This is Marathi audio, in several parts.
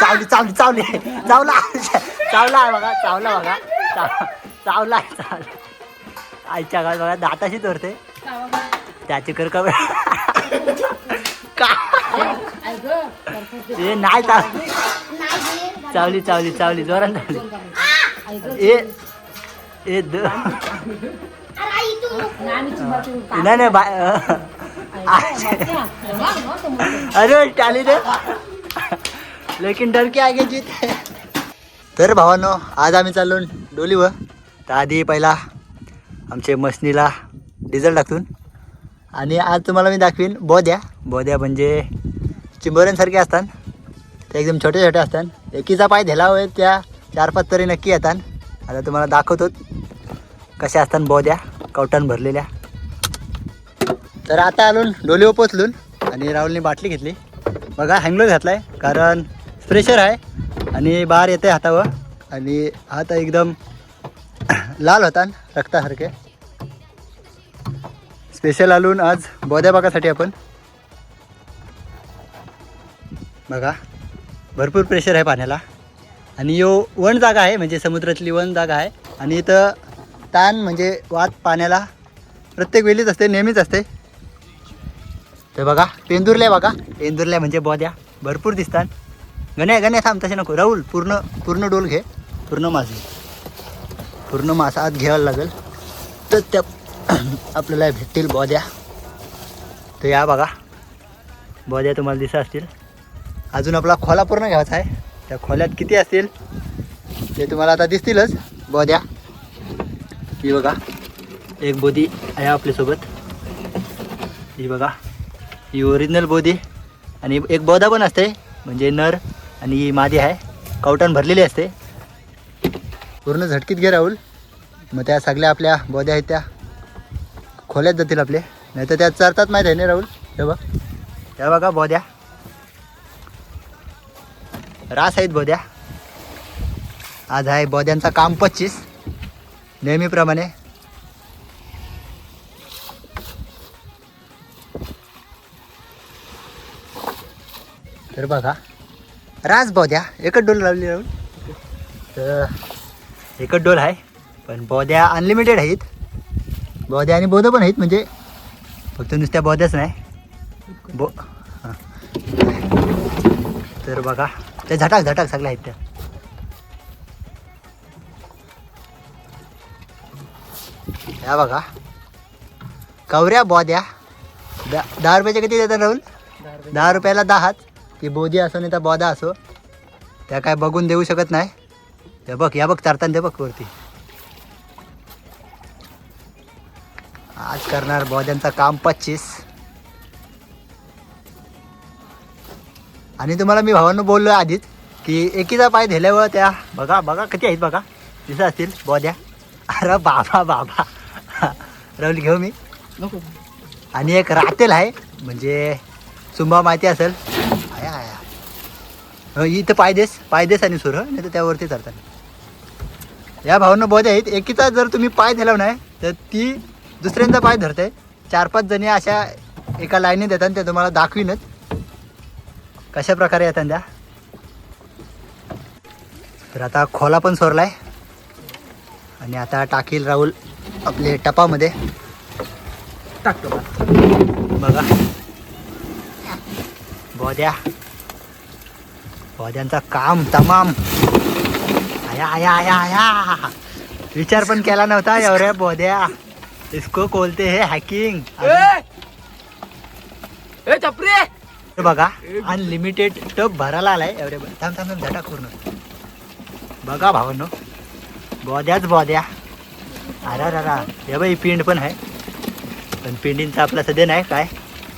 चावली चावली चावली चावला चावला आहे बघा चावला बघा चाव- चावला आहे, चावला आईच्या गावात बघा दाताशी धरते त्याची कर का ए नाही चाव चावली चावली चावली जोरात चावली ए ए द नाही नाही बाय अरे टाली रे लेकिन डर के आगे जीत तर भावांनो आज आम्ही चाललो डोलीवर. तर आधी पहिला आमचे मशनीला डिझेल टाकून आणि आज तुम्हाला मी दाखवीन बोद्या. बोद्या म्हणजे चिंबोऱ्यांसारखे असतात. ते एकदम छोटे छोटे असतात. एकीचा पाय धेला होय त्या चार पाच तरी नक्की येतात. आता तुम्हाला दाखवतो कशा असतात बोद्या. कवटान भरलेल्या. तर आता आलो डोलीवर पोचलून आणि राहुलने बाटली घेतली. बघा हँगलोच घातला आहे कारण प्रेशर आहे. आणि बार येते हातावर. आणि हात एकदम लाल होता रक्तासारखे. स्पेशल आलून आज बोद्याबागासाठी आपण. बघा भरपूर प्रेशर आहे पाण्याला. आणि यो वन जागा आहे म्हणजे समुद्रातली वन जागा आहे. आणि इथं ताण म्हणजे वात पाण्याला प्रत्येक वेळीच असते नेहमीच असते. तर बघा पेंदुरल्या बघा. पेंदुरल्या म्हणजे बोद्या. भरपूर दिसतात. गण्या गण्या थांब तसे नको. राहुल पूर्ण पूर्ण डोल घे. पूर्ण मास घे पूर्ण मास आत घ्यायला लागेल. तर त्या आपल्याला भेटतील बोद्या. तर या बघा. बोद्या तुम्हाला दिसत असतील. अजून आपला खोला पूर्ण घ्यायचा आहे. त्या खोल्यात किती असतील? ते तुम्हाला आता दिसतीलच बोद्या. ही बघा. एक बोधी आहे आपल्यासोबत. ही बघा. ही ओरिजिनल बोधी आणि एक बोधा पण असते. म्हणजे नर. आणि ही मादी आहे. कवटान भरलेली असते. पूर्ण झटकीत घे राहुल. मग त्या सगळ्या आपल्या बोद्या आहेत त्या. खोल्यात जातील आपले. नाही तर त्या चरतात माहीत आहे ना राहुल? हे बघ. हे बघा बोद्या. रास आहेत बोद्या. आज आहे बोद्यांचा काम पच्चीस. नेहमीप्रमाणे. तर बघा. राज बोद्या एकच डोल लावली राहुल. तर एकच डोल आहे पण बोद्या अनलिमिटेड आहेत. बोद्या आणि बोधं पण आहेत म्हणजे फक्त नुसत्या बोद्याच नाही. बो हां. तर बघा त्या झटाक झटाक सगळ्या आहेत त्या या बघा. कवऱ्या बोद्या दहा रुपयाचे किती देतात राहुल? दहा रुपयाला दहाच. ती बोधी असो नाही तर बोधा असो त्या काय बघून देऊ शकत नाही. ते बघ या बघ चारताना ते बघ वरती. आज करणार बोध्यांचं काम पच्चीस. आणि तुम्हाला मी भावांनो बोललो आधीच की एकीचा पाय दिल्यावर त्या बघा बघा किती आहेत बघा दिसत असतील बोध्या अरे बाबा बाबा. राहुल घेऊ मी. आणि एक रातेल आहे म्हणजे सुंबा माहिती असेल इथं पायदेस पायदेस आणि सुर नाही तर त्यावरती चढतात. या भावनं बोध आहेत. एकीचा जर तुम्ही पाय दिला नाही तर ती दुसऱ्यांदा पाय धरते. चार पाच जणी अशा एका लाईनीत येतात ते तुम्हाला दाखवीनच. कशा प्रकारे येतात त्या? तर आता खोला पण सोरलाय आणि आता टाकील राहुल आपले टपामध्ये. टाकतो. बघा. बोद्या बोद्यांचा काम तमाम. आया आया आया आया. विचार पण केला नव्हता एवढ्या बोद्या. इसको बोलते हे हॅकिंग बघा अनलिमिटेड टप भरायला आलाय. एवढे थांब थांब झटा पूर्ण बघा भावांनो. बोद्याच बोद्या. अरा रा हे बाई पिंड पण आहे. पण पिंडींचा आपला सध्या नाही काय.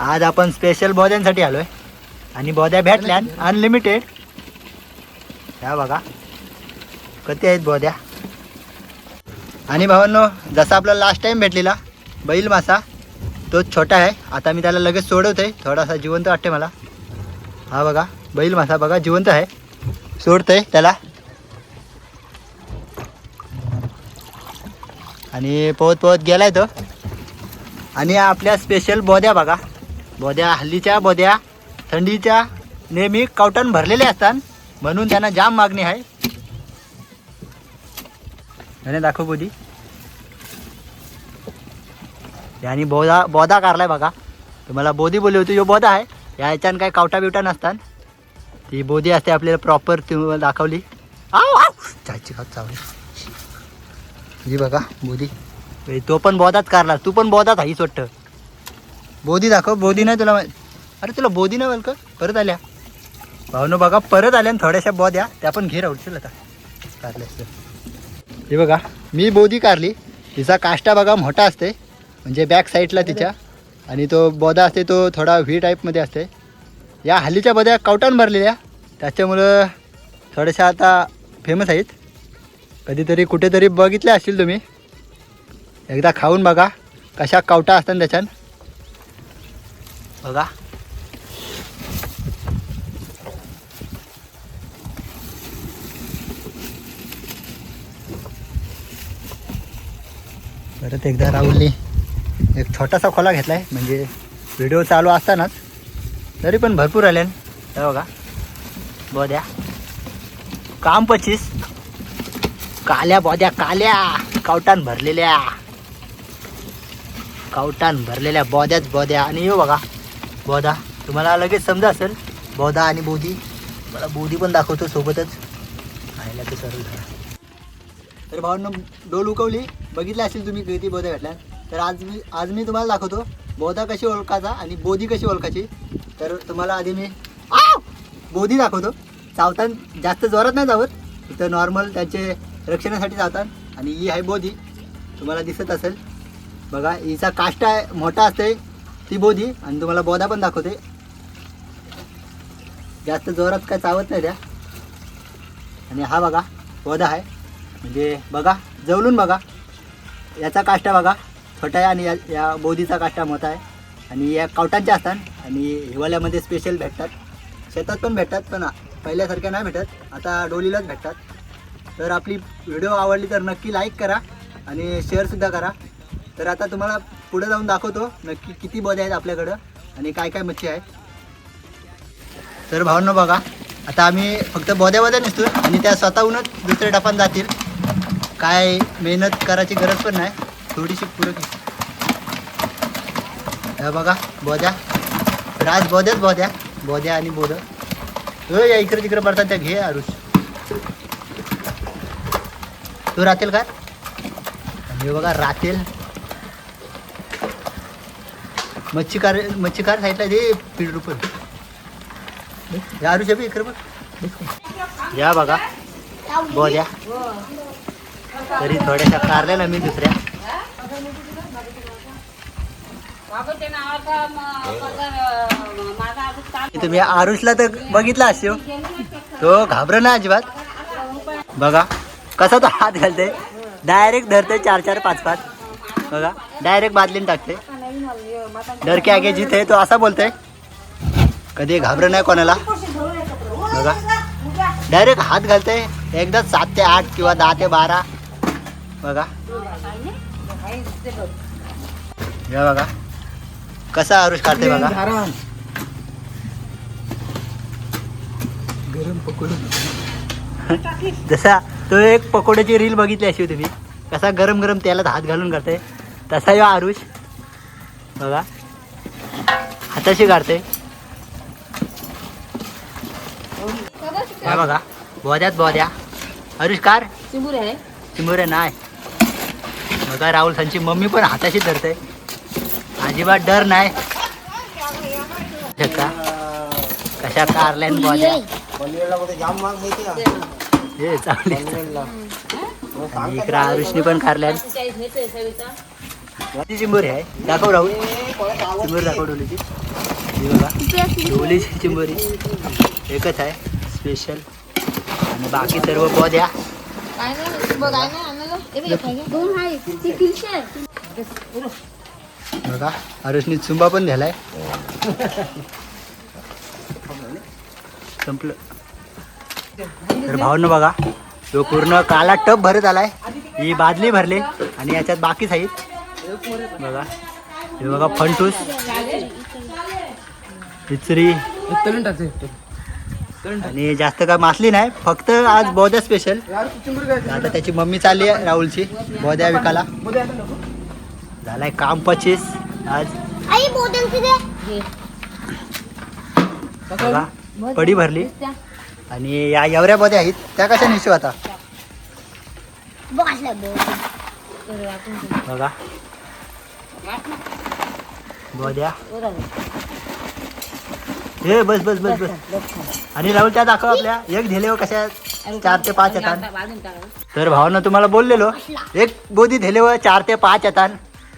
आज आपण स्पेशल बोद्यांसाठी आलोय. आणि बोद्या भेटल्या अनलिमिटेड ह्या बघा. कधी आहेत बोद्या? आणि भावांनो जसा आपला लास्ट टाइम भेटलेला बैल मासा तो छोटा आहे. आता मी त्याला लगेच सोडवतोय. थोडासा जिवंत वाटते मला. हा बघा बैल मासा बघा जिवंत आहे. सोडतोय त्याला. आणि पोहत पोहत गेलाय तो. आणि आपल्या स्पेशल बोद्या बघा. बोद्या हल्लीच्या बोद्या थंडीच्या नेहमी कवटान भरलेले असतात. म्हणून त्यांना जाम मागणी आहे. म्हणे दाखव बोधी यांनी बोधा बोधा कारलाय बघा. तुम्हाला बोधी बोलली होती यो बोधा आहे. या ह्याच्यानं काय कावटा बिवटा नसतात ती बोधी असते आपल्याला प्रॉपर तुम्हाला दाखवली. आव आव चायची खात चावली. जी बघा बोधी. तो पण बोधाच कारला. तू पण बोधाच हाईच वाटतं बोधी दाखव बोधी नाही तुला माहीत. अरे तुला बोधी नाही का? परत आल्या. भावनं बघा परत आल्या थोड्याशा बोध्या त्या पण घे राहू आता. हे बघा मी बोधी कारली तिचा काष्टा बघा मोठा असते म्हणजे बॅक साईडला तिच्या. आणि तो बोधा असते तो थोडा व्ही टाईपमध्ये असते. या हल्लीच्या बोध्या कवटान भरलेल्या त्याच्यामुळं थोड्याशा आता फेमस आहेत. कधीतरी कुठेतरी बघितले असतील तुम्ही. एकदा खाऊन बघा कशा कवटा असतात त्याच्यात. बघा. परत एकदा राहुलने एक छोटासा खोला घेतला आहे म्हणजे व्हिडिओ चालू असतानाच. तरी पण भरपूर आले. ना बघा. बोद्या. काम पचीस. काल्या बोद्या काल्या. कावटान भरलेल्या. कावटान भरलेल्या बोद्याच बोद्या. आणि येऊ बघा. बोधा तुम्हाला लगेच समजा असेल. बोधा आणि बोधी मला बोधी पण दाखवतो सोबतच. राहिला ते सर्व तर भावांनो डोल उकवली. बघितलं असेल तुम्ही किती बोधा भेटल्या तर आज मी आज मी तुम्हाला दाखवतो बोधा कशी ओळखायचा आणि बोधी कशी ओळखायची. तर तुम्हाला आधी मी बोधी दाखवतो. चावताना जास्त जोरात नाही जावत इथं नॉर्मल त्याचे रक्षणासाठी चावतात आणि ही आहे बोधी. तुम्हाला दिसत असेल. बघा हिचा काष्टा आहे मोठा असते ती बोधी. आणि तुम्हाला बोधा पण दाखवते. जास्त जोरात काय चावत नाही त्या. आणि हा बघा बोधा आहे. म्हणजे बघा जवळून बघा. याचा काष्टा बघा. छोटा आहे आणि या या बोधीचा काष्टा मोठा आहे. आणि या कावटांच्या असतात. आणि हिवाळ्यामध्ये स्पेशल भेटतात. शेतात पण भेटतात पण पहिल्यासारख्या नाही भेटत. आता डोलीलाच भेटतात. तर आपली व्हिडिओ आवडली तर नक्की लाईक करा आणि शेअरसुद्धा करा. तर आता तुम्हाला पुढे जाऊन दाखवतो नक्की किती बोधे आहेत आपल्याकडं आणि काय काय मच्छी आहे तर भावनं बघा आता आम्ही फक्त बोद्या बोद्या नसतो आणि त्या स्वतःहूनच दुसऱ्या टपान जातील. काय मेहनत करायची गरज पण नाही थोडीशी पुरं हे बघा बोद्या. राज बोद्याच बोद्या. बोद्या आणि बोध या इकडे तिकडे पडतात त्या घे आरुष. तू राहतील का? हे बघा राहतील. मच्छीकार मच्छीकार साईडला दे पीड रुपये या आरुष बी इकडे बघ. या बघा बोद्या. तरी थोड्याशा कारल्या ना मी दुसऱ्या. तुम्ही आरुषला तर बघितला असतो. तो घाबर ना अजिबात. बघा कसा तो हात घालते डायरेक्ट धरते चार चार पाच पाच. बघा डायरेक्ट बादलीन टाकते डरके आगे जिथे तो असा बोलते कधी घाबर नाही कोणाला. बघा डायरेक्ट हात घालते एकदा सात ते आठ किंवा दहा ते बारा. बघा. हे बघा. कसा आरुष काढते बघा. गरम पकोडी. जसा तो एक पकोड्याची रील बघितली अशी तुम्ही. कसा गरम गरम तेलात हात घालून काढते तसा यो आरुष. बघा. हाताशी काढते हे बघा. बोद्यात बोद्या. आरुष कार चिंबूर आहे. चिमुरे नाही बघा राहुल त्यांची मम्मी पण हाताशी धरते. अजिबात डर नाही. का कशा कारल्यान बोद्या हे चांगली आणि इकडं आरुषनी पण कारल्यान चिंबोरी आहे. दाखव राहुल. चिंबोरी दाखव डोलीची. बघा. डोलीची चिंबोरी. एकच आहे. स्पेशल आणि बाकी सर्व बोद्या. काय बघा आरुषनी चुंबा पण झालाय संपलं. तर भावनं बघा तो पूर्ण काला टप भरत आलाय. ही बादली भरली आणि याच्यात बाकीच आहेत बघा हे बघा फंटूस खिचरी टाकते. आणि जास्त काय मासली नाही फक्त आज बोद्या स्पेशल आता त्याची मम्मी चालली आहे राहुलची बोद्या विकाला झालाय काम पचीस आज. बघा पडी भरली. आणि या एवढ्या बोद्या आहेत त्या कशा निशू आता? बघ बघा. बोद्या. हे बस बस बस बस. आणि राहुल त्या दाखव आपल्या. एक धेलेव कशा चार ते पाच येतात. तर भावानं तुम्हाला बोललेलो एक बोधी धेलेव चार ते पाच येतात.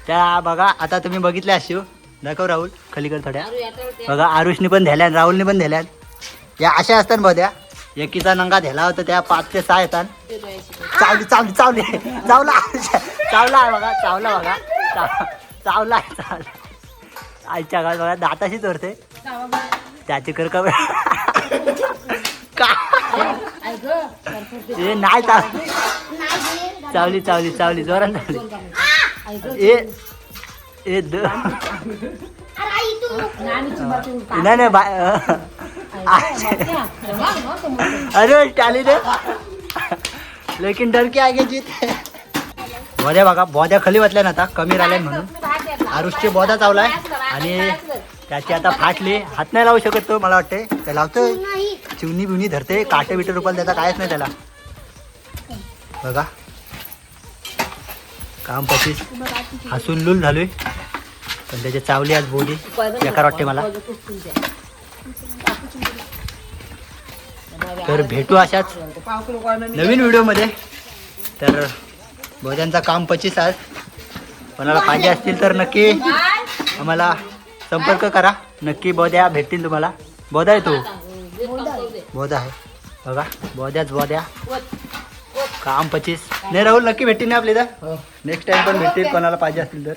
त्या बघा आता तुम्ही बघितल्या अशिव दाखव राहुल खलीकडे थोड्या. बघा आरुषनी पण धेल्यान राहुलनी पण धेल्यान या अशा असतात बोद्या एकीचा नंगा धेला होता त्या पाच ते सहा येतात. चावली चावली चावली. चावला चावला आहे बघा चावला बघा. चाव- चावला आहे, चावला. आईच्या गावात बघा दाताशी चोरते. त्याची कर का? का ए नाही चाव चावली चावली चावली जोरात चावली ए ए द अरे आई तू नाही नाही बाय अरे टाली दे. लेकिन डर के आगे जीत. है. बोद्या बघा बोद्या खाली वाटल्या ना आता कमी राहिल्या म्हणून. आरुषचे बोधा चावलाय आणि त्याची आता फाटली. हात नाही लावू शकत तो मला वाटते ते लावतो चिवणी बिवणी धरते. काटे बिटे रुपयाला त्याचा कायच नाही त्याला. बघा. काम पचीस हसून लूल झालोय. पण त्याची चावली आज बोली. बेकार वाटते मला. तर भेटू अशाच नवीन व्हिडिओमध्ये. तर भोजनचा काम पचीस आज कोणाला पाहिजे असतील तर नक्की आम्हाला संपर्क करा. नक्की बोद्या भेटतील तुम्हाला. बोधा आहे तो? बोधा आहे. बघा बोद्याच बोद्या. काम पचीस नाही राहुल नक्की भेटतील ना आपल्या इथं? नेक्स्ट टाइम पण भेटतील कोणाला पाहिजे असतील तर.